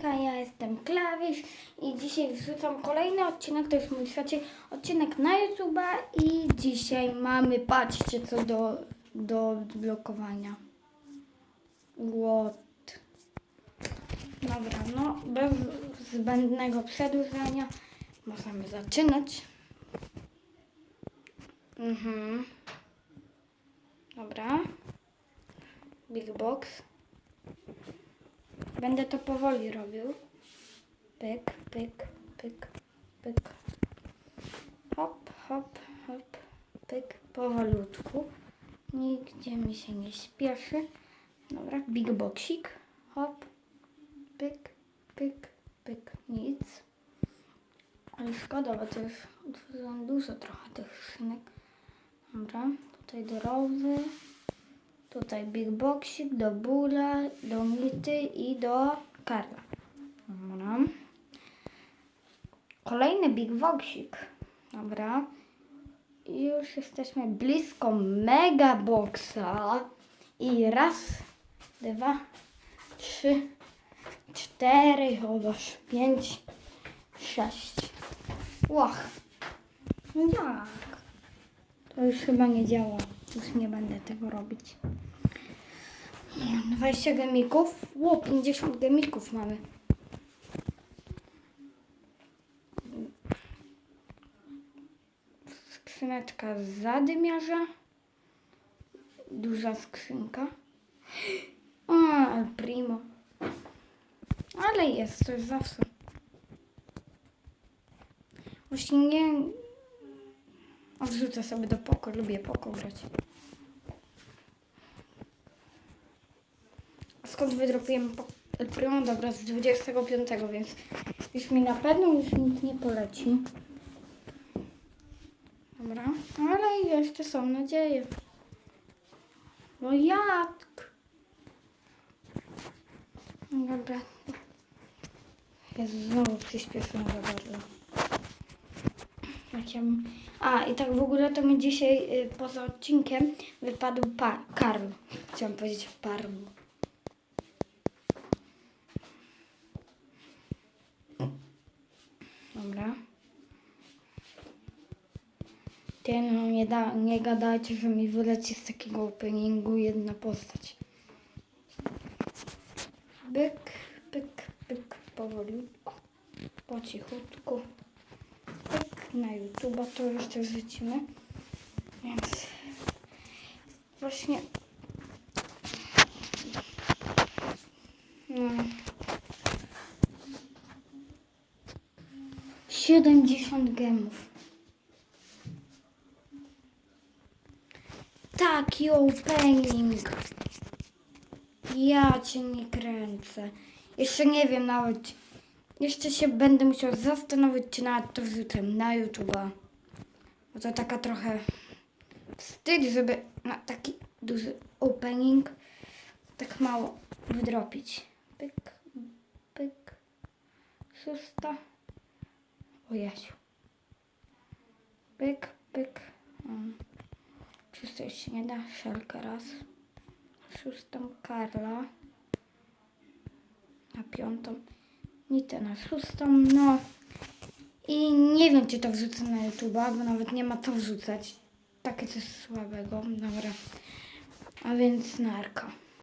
Ja jestem Klawisz i dzisiaj wrzucam kolejny odcinek, to jest mój trzeci odcinek na YouTube'a i dzisiaj mamy, patrzcie co do, do blokowania. What? Dobra, no bez zbędnego przedłużania możemy zaczynać. Mhm. Dobra. Big box. Będę to powoli robił. Pyk, pyk, pyk, pyk. Hop, hop, hop, pyk, powolutku. Nigdzie mi się nie śpieszy. Dobra, big boxik. Hop, pyk, pyk, pyk, nic. Ale szkoda, bo to już dużo trochę tych szynek. Dobra, tutaj do Rozy. Tutaj Big Boxik, do Bula, do Mity i do Karla. Dobra. Kolejny Big Boxik. Dobra. I już jesteśmy blisko Mega Boxa. I raz, dwa, trzy, cztery, chociaż pięć, sześć. Łach. Jak? To już chyba nie działa. Już nie będę tego robić. 20 gemików. Ło, 50 gemików mamy. Skrzyneczka z zadymiarza. Duża skrzynka. O, Primo. Ale jest coś zawsze. Właśnie nie... O, wrzucę sobie do poko. Lubię poko grać. skąd wydropiłem Primo, dobra, z 25, więc już mi na pewno już nic nie poleci. Dobra, ale jeszcze są nadzieje. No jak? Dobra. Jezu, znowu przyspieszyłem za bardzo. Jak A, i tak w ogóle to mi dzisiaj y, poza odcinkiem wypadł pa- Karl. Chciałam powiedzieć Parl. Dobra. Ty no nie, da, nie gadajcie, że mi wyleci z takiego openingu jedna postać. Byk, pyk, pyk, powolutku, po cichutku. Na YouTube'a to jeszcze wrzucimy. Więc właśnie... No. 70 gemów. Taki opening. Ja cię nie kręcę. Jeszcze nie wiem nawet. Jeszcze się będę musiał zastanowić, czy nawet to wrzucę na YouTube'a. Bo to taka trochę wstyd, żeby na taki duży opening tak mało wydropić. Pyk, pyk. Szósta. O Jasiu. Pyk, pyk. Um. Szóstej się nie da. Szelkę raz. Szóstą Karla. Na piątą. Nitę na szóstą. No. I nie wiem, czy to wrzucę na YouTube'a, bo nawet nie ma co wrzucać. Takie coś słabego. Dobra. A więc narko.